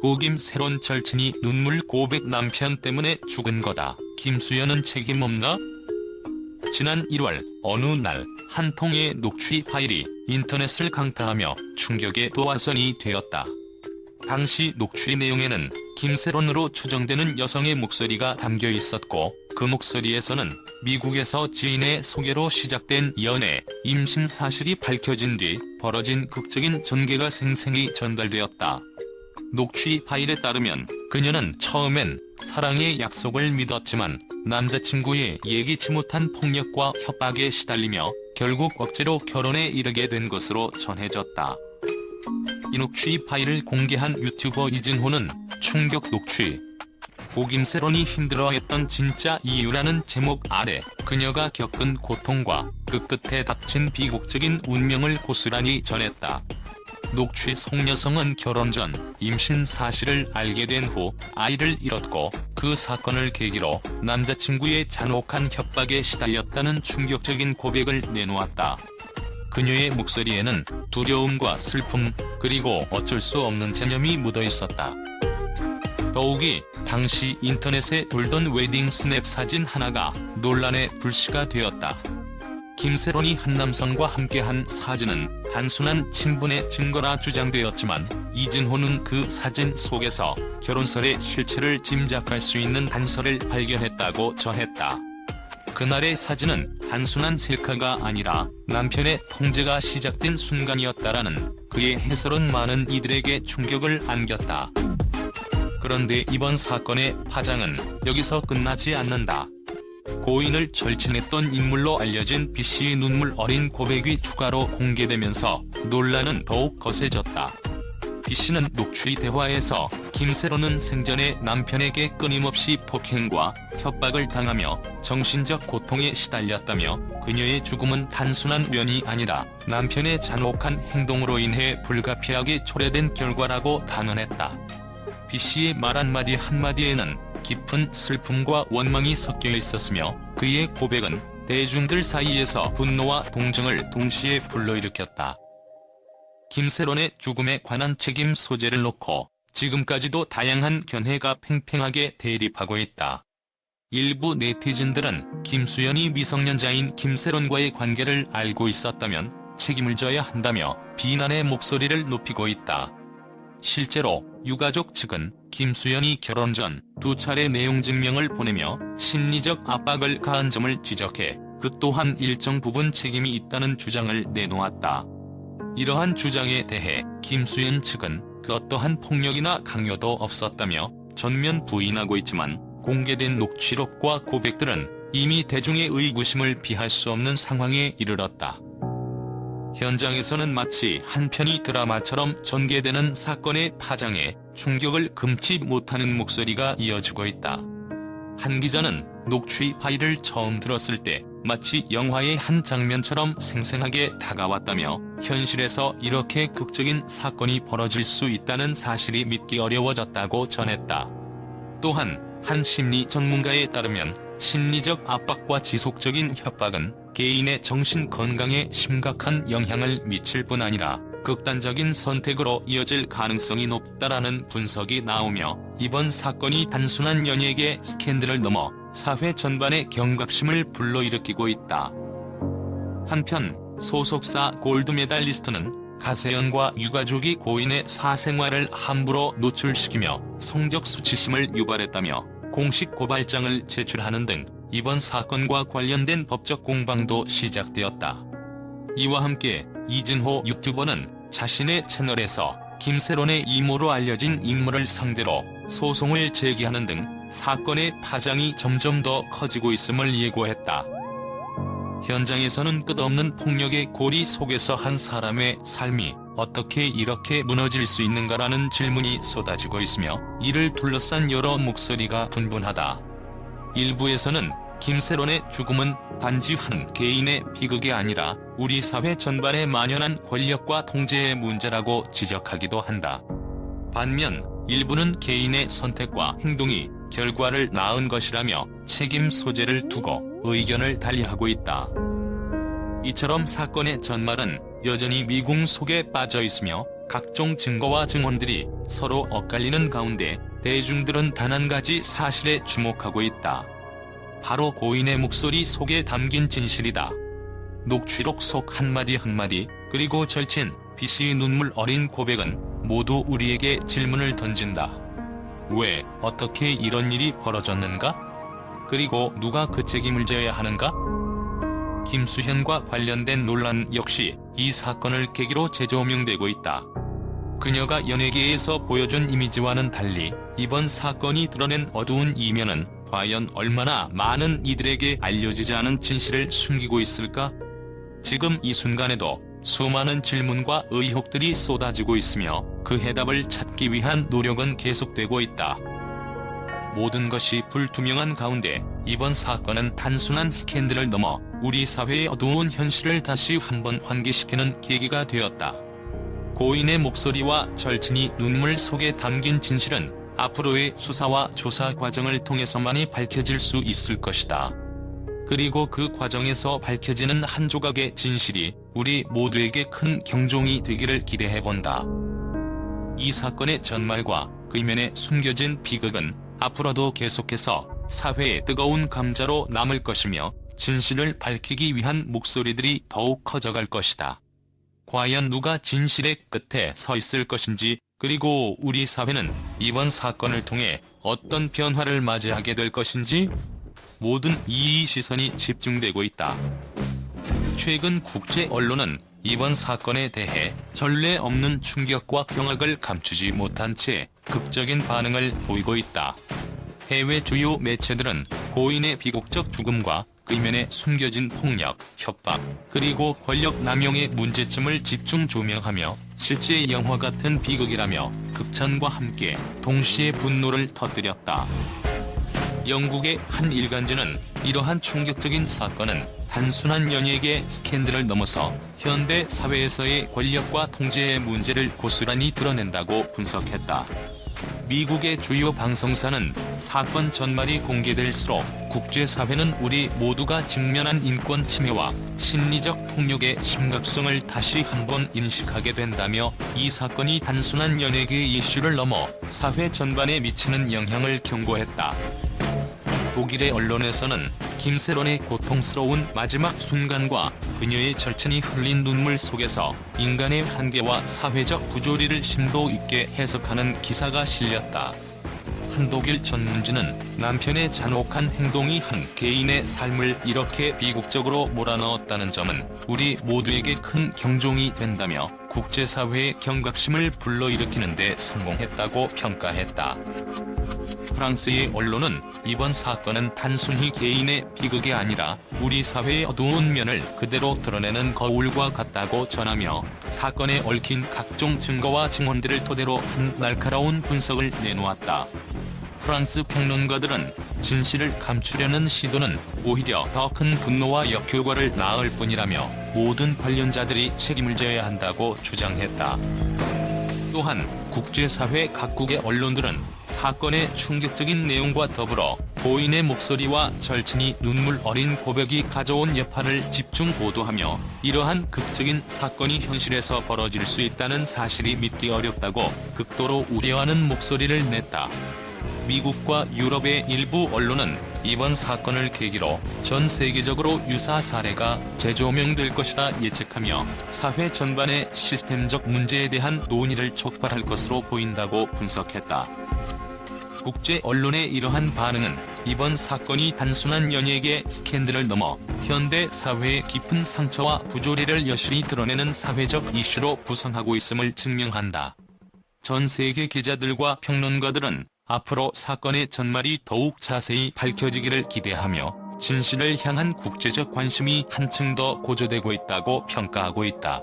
고김 새론 절친이 눈물 고백 남편 때문에 죽은 거다. 김수현은 책임 없나? 지난 1월 어느 날 한 통의 녹취 파일이 인터넷을 강타하며 충격의 도화선이 되었다. 당시 녹취 내용에는 김세론으로 추정되는 여성의 목소리가 담겨 있었고 그 목소리에서는 미국에서 지인의 소개로 시작된 연애, 임신 사실이 밝혀진 뒤 벌어진 극적인 전개가 생생히 전달되었다. 녹취 파일에 따르면 그녀는 처음엔 사랑의 약속을 믿었지만 남자친구의 예기치 못한 폭력과 협박에 시달리며 결국 억지로 결혼에 이르게 된 것으로 전해졌다. 이 녹취 파일을 공개한 유튜버 이진호는 충격 녹취. 고김세론이 힘들어했던 진짜 이유라는 제목 아래 그녀가 겪은 고통과 그 끝에 닥친 비극적인 운명을 고스란히 전했다. 녹취 속 여성은 결혼 전 임신 사실을 알게 된 후 아이를 잃었고 그 사건을 계기로 남자친구의 잔혹한 협박에 시달렸다는 충격적인 고백을 내놓았다. 그녀의 목소리에는 두려움과 슬픔, 그리고 어쩔 수 없는 체념이 묻어 있었다. 더욱이 당시 인터넷에 돌던 웨딩 스냅 사진 하나가 논란의 불씨가 되었다. 김세론이 한 남성과 함께한 사진은 단순한 친분의 증거라 주장되었지만 이진호는 그 사진 속에서 결혼설의 실체를 짐작할 수 있는 단서를 발견했다고 전했다. 그날의 사진은 단순한 셀카가 아니라 남편의 통제가 시작된 순간이었다라는 그의 해설은 많은 이들에게 충격을 안겼다. 그런데 이번 사건의 파장은 여기서 끝나지 않는다. 고인을 절친했던 인물로 알려진 B씨의 눈물 어린 고백이 추가로 공개되면서 논란은 더욱 거세졌다. B씨는 녹취 대화에서 김세로는 생전에 남편에게 끊임없이 폭행과 협박을 당하며 정신적 고통에 시달렸다며 그녀의 죽음은 단순한 면이 아니라 남편의 잔혹한 행동으로 인해 불가피하게 초래된 결과라고 단언했다. B씨의 말 한마디 한마디에는 깊은 슬픔과 원망이 섞여 있었으며 그의 고백은 대중들 사이에서 분노와 동정을 동시에 불러일으켰다. 김세론의 죽음에 관한 책임 소재를 놓고 지금까지도 다양한 견해가 팽팽하게 대립하고 있다. 일부 네티즌들은 김수현이 미성년자인 김세론과의 관계를 알고 있었다면 책임을 져야 한다며 비난의 목소리를 높이고 있다. 실제로 유가족 측은 김수현이 결혼 전 두 차례 내용 증명을 보내며 심리적 압박을 가한 점을 지적해 그 또한 일정 부분 책임이 있다는 주장을 내놓았다. 이러한 주장에 대해 김수현 측은 그 어떠한 폭력이나 강요도 없었다며 전면 부인하고 있지만 공개된 녹취록과 고백들은 이미 대중의 의구심을 피할 수 없는 상황에 이르렀다. 현장에서는 마치 한 편의 드라마처럼 전개되는 사건의 파장에 충격을 금치 못하는 목소리가 이어지고 있다. 한 기자는 녹취 파일을 처음 들었을 때 마치 영화의 한 장면처럼 생생하게 다가왔다며 현실에서 이렇게 극적인 사건이 벌어질 수 있다는 사실이 믿기 어려워졌다고 전했다. 또한 한 심리 전문가에 따르면 심리적 압박과 지속적인 협박은 개인의 정신 건강에 심각한 영향을 미칠 뿐 아니라 극단적인 선택으로 이어질 가능성이 높다라는 분석이 나오며 이번 사건이 단순한 연예계 스캔들을 넘어 사회 전반의 경각심을 불러일으키고 있다. 한편 소속사 골드메달리스트는 가세연과 유가족이 고인의 사생활을 함부로 노출시키며 성적 수치심을 유발했다며 공식 고발장을 제출하는 등 이번 사건과 관련된 법적 공방도 시작되었다. 이와 함께 이진호 유튜버는 자신의 채널에서 김세론의 이모로 알려진 인물을 상대로 소송을 제기하는 등 사건의 파장이 점점 더 커지고 있음을 예고했다. 현장에서는 끝없는 폭력의 고리 속에서 한 사람의 삶이 어떻게 이렇게 무너질 수 있는가라는 질문이 쏟아지고 있으며 이를 둘러싼 여러 목소리가 분분하다. 일부에서는 김세론의 죽음은 단지 한 개인의 비극이 아니라 우리 사회 전반에 만연한 권력과 통제의 문제라고 지적하기도 한다. 반면 일부는 개인의 선택과 행동이 결과를 낳은 것이라며 책임 소재를 두고 의견을 달리하고 있다. 이처럼 사건의 전말은 여전히 미궁 속에 빠져 있으며 각종 증거와 증언들이 서로 엇갈리는 가운데 대중들은 단 한 가지 사실에 주목하고 있다. 바로 고인의 목소리 속에 담긴 진실이다. 녹취록 속 한마디 한마디 그리고 절친 비시의 눈물 어린 고백은 모두 우리에게 질문을 던진다. 왜, 어떻게 이런 일이 벌어졌는가? 그리고 누가 그 책임을 져야 하는가? 김수현과 관련된 논란 역시 이 사건을 계기로 재조명되고 있다. 그녀가 연예계에서 보여준 이미지와는 달리 이번 사건이 드러낸 어두운 이면은 과연 얼마나 많은 이들에게 알려지지 않은 진실을 숨기고 있을까? 지금 이 순간에도 수많은 질문과 의혹들이 쏟아지고 있으며 그 해답을 찾기 위한 노력은 계속되고 있다. 모든 것이 불투명한 가운데 이번 사건은 단순한 스캔들을 넘어 우리 사회의 어두운 현실을 다시 한번 환기시키는 계기가 되었다. 고인의 목소리와 절친이 눈물 속에 담긴 진실은 앞으로의 수사와 조사 과정을 통해서만이 밝혀질 수 있을 것이다. 그리고 그 과정에서 밝혀지는 한 조각의 진실이 우리 모두에게 큰 경종이 되기를 기대해본다. 이 사건의 전말과 그 이면에 숨겨진 비극은 앞으로도 계속해서 사회의 뜨거운 감자로 남을 것이며 진실을 밝히기 위한 목소리들이 더욱 커져갈 것이다. 과연 누가 진실의 끝에 서 있을 것인지 그리고 우리 사회는 이번 사건을 통해 어떤 변화를 맞이하게 될 것인지 모든 이의 시선이 집중되고 있다. 최근 국제 언론은 이번 사건에 대해 전례 없는 충격과 경악을 감추지 못한 채 극적인 반응을 보이고 있다. 해외 주요 매체들은 고인의 비극적 죽음과 의면에 숨겨진 폭력, 협박, 그리고 권력 남용의 문제점을 집중 조명하며 실제 영화 같은 비극이라며 극찬과 함께 동시에 분노를 터뜨렸다. 영국의 한 일간지는 이러한 충격적인 사건은 단순한 연예계 스캔들을 넘어서 현대 사회에서의 권력과 통제의 문제를 고스란히 드러낸다고 분석했다. 미국의 주요 방송사는 사건 전말이 공개될수록 국제사회는 우리 모두가 직면한 인권 침해와 심리적 폭력의 심각성을 다시 한번 인식하게 된다며 이 사건이 단순한 연예계 이슈를 넘어 사회 전반에 미치는 영향을 경고했다. 독일의 언론에서는 김세론의 고통스러운 마지막 순간과 그녀의 절친이 흘린 눈물 속에서 인간의 한계와 사회적 부조리를 심도 있게 해석하는 기사가 실렸다. 한 독일 전문지는 남편의 잔혹한 행동이 한 개인의 삶을 이렇게 비극적으로 몰아넣었다는 점은 우리 모두에게 큰 경종이 된다며 국제사회의 경각심을 불러일으키는 데 성공했다고 평가했다. 프랑스의 언론은 이번 사건은 단순히 개인의 비극이 아니라 우리 사회의 어두운 면을 그대로 드러내는 거울과 같다고 전하며 사건에 얽힌 각종 증거와 증언들을 토대로 한 날카로운 분석을 내놓았다. 프랑스 평론가들은 진실을 감추려는 시도는 오히려 더 큰 분노와 역효과를 낳을 뿐이라며 모든 관련자들이 책임을 져야 한다고 주장했다. 또한 국제사회 각국의 언론들은 사건의 충격적인 내용과 더불어 고인의 목소리와 절친이 눈물 어린 고백이 가져온 여파를 집중 보도하며 이러한 극적인 사건이 현실에서 벌어질 수 있다는 사실이 믿기 어렵다고 극도로 우려하는 목소리를 냈다. 미국과 유럽의 일부 언론은 이번 사건을 계기로 전 세계적으로 유사 사례가 재조명될 것이다 예측하며 사회 전반의 시스템적 문제에 대한 논의를 촉발할 것으로 보인다고 분석했다. 국제 언론의 이러한 반응은 이번 사건이 단순한 연예계 스캔들을 넘어 현대 사회의 깊은 상처와 부조리를 여실히 드러내는 사회적 이슈로 부상하고 있음을 증명한다. 전 세계 기자들과 평론가들은 앞으로 사건의 전말이 더욱 자세히 밝혀지기를 기대하며 진실을 향한 국제적 관심이 한층 더 고조되고 있다고 평가하고 있다.